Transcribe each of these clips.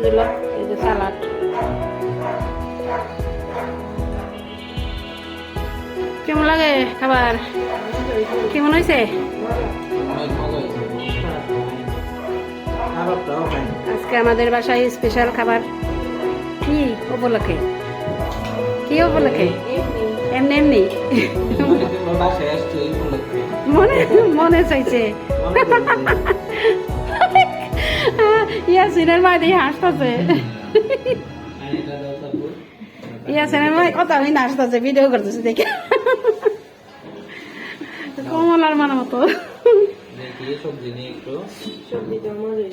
সবজিগুলো এই যে সালাড কেমন লাগে খাবার? কেমন হয়েছে? আজকে আমাদের বাসায় স্পেশাল খাবার। কি উপলক্ষে? কি উপলক্ষে? এমনি এমনি। মনে মনে চাইছে। ইয়াসিনের মা দিয়ে হাসতেছে ইয়াসিনের মা কত আমি হাসতেছে ভিডিও করতেছে দেখে। কমলার মার মতো।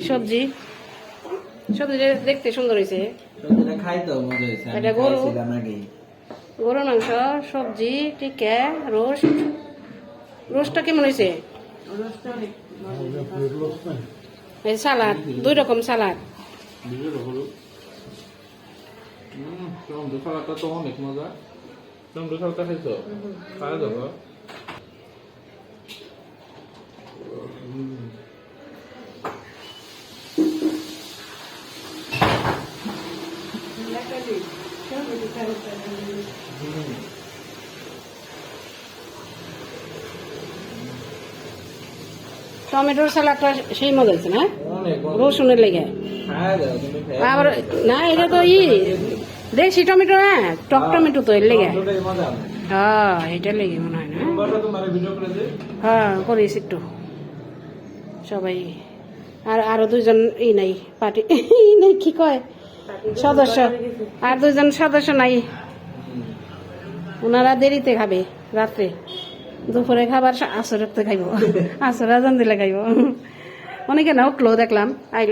সবজি সবজি সবজি দেখতে সুন্দর হয়েছে সবজিটা খাইতে মজা হয়েছে আমি এটা গরু? গরুর মাংস সবজি টিকা রোস্ট। রোস্টটা কেমন হয়েছে এই সালাদ দুই রকম সালাদ। সালাদটা তো অনেক মজা টমেটো সালাদটা খাইছো খাওয়া যাব টমেটোর সালাদটা সেই মজা হয়েছে না? রসুনের লেগে। আবার না এটা তো ই দেশি টমেটো হ্যাঁ টক টমেটো তো এর লেগে। হ্যাঁ এটা লেগে মনে হয় না? বাসা তোমার ভিডিও করে দে হ্যাঁ করিস একটু। সবাই আর আরও দুজন ই নাই পার্টি ই নাই কি কয়? সদস্য। আর দুজন সদস্য নাই। ওনারা দেরিতে খাবে রাত্রে। দুপুরে খাবার সা- আসরেতে খাইব। আসর আজান দিলে খাইব। অনেকে না উঠল দেখলাম আইল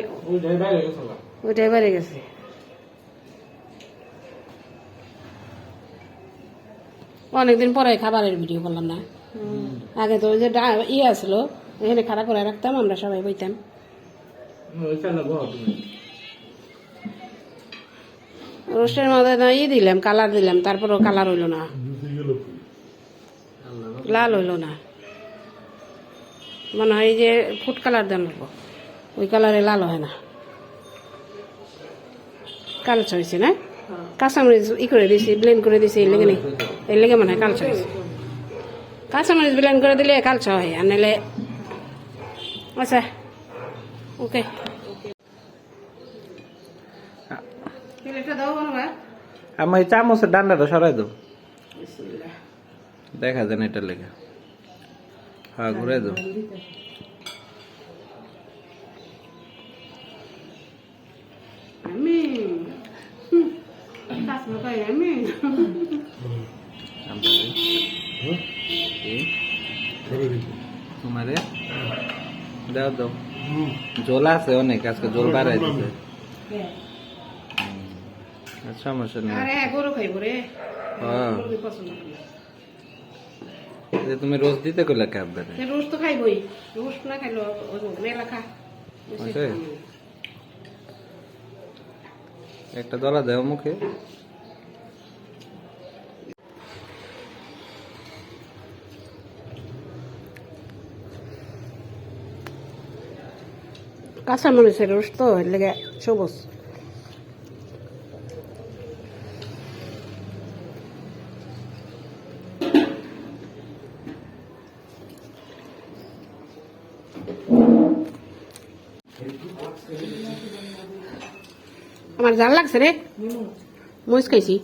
ওইটাই বাইরে গেছে। অনেকদিন পরে খাবারের ভিডিও করলাম না। আগে তো ওই যে ইয়ে আসলো এখানে খাড়া করে রাখতাম আমরা সবাই বইতাম। রোস্টের মধ্যে না ই দিলাম কালার দিলাম তারপরও কালার হইল না। লাল হইল না। মনে হয় যে ফুড কালার দেন ওই কালারে লাল হয় না। কালচা হয়েছে না? কাঁচামরিচ ই করে দিয়েছি ব্লেন্ড করে দিয়েছি এই লেগে নেই। এই লেগে মনে হয় কালচা হয়েছে কাঁচামরিচ ব্লেন্ড করে দিলে কালচা হয় আর নাহলে আচ্ছা ওকে। আমার এই চামচের ডান্ডাটা সরাই দাও। দেখা যায় না এটা লেগে হ্যাঁ ঘুরে দাও আমি কাশ্মীর কই আমি তোমারে দাও দাও জল আছে অনেক আজকে জল বাড়াই দিতে সমস্যা নেই আরে হ্যাঁ গরু খাইব রে হ্যাঁ গরু পছন্দ করে যে তুমি রোজ দিতে কইলা কে আপনারে? সে রোজ তো খাইবই। রোজ না খাইলো মেলা খা একটা দলা দেও মুখে। কাঁচা মরিচের রোজ তো এর লেগে সবুজ। আমার জাল লাগছে রে। মরিচ খাইছি।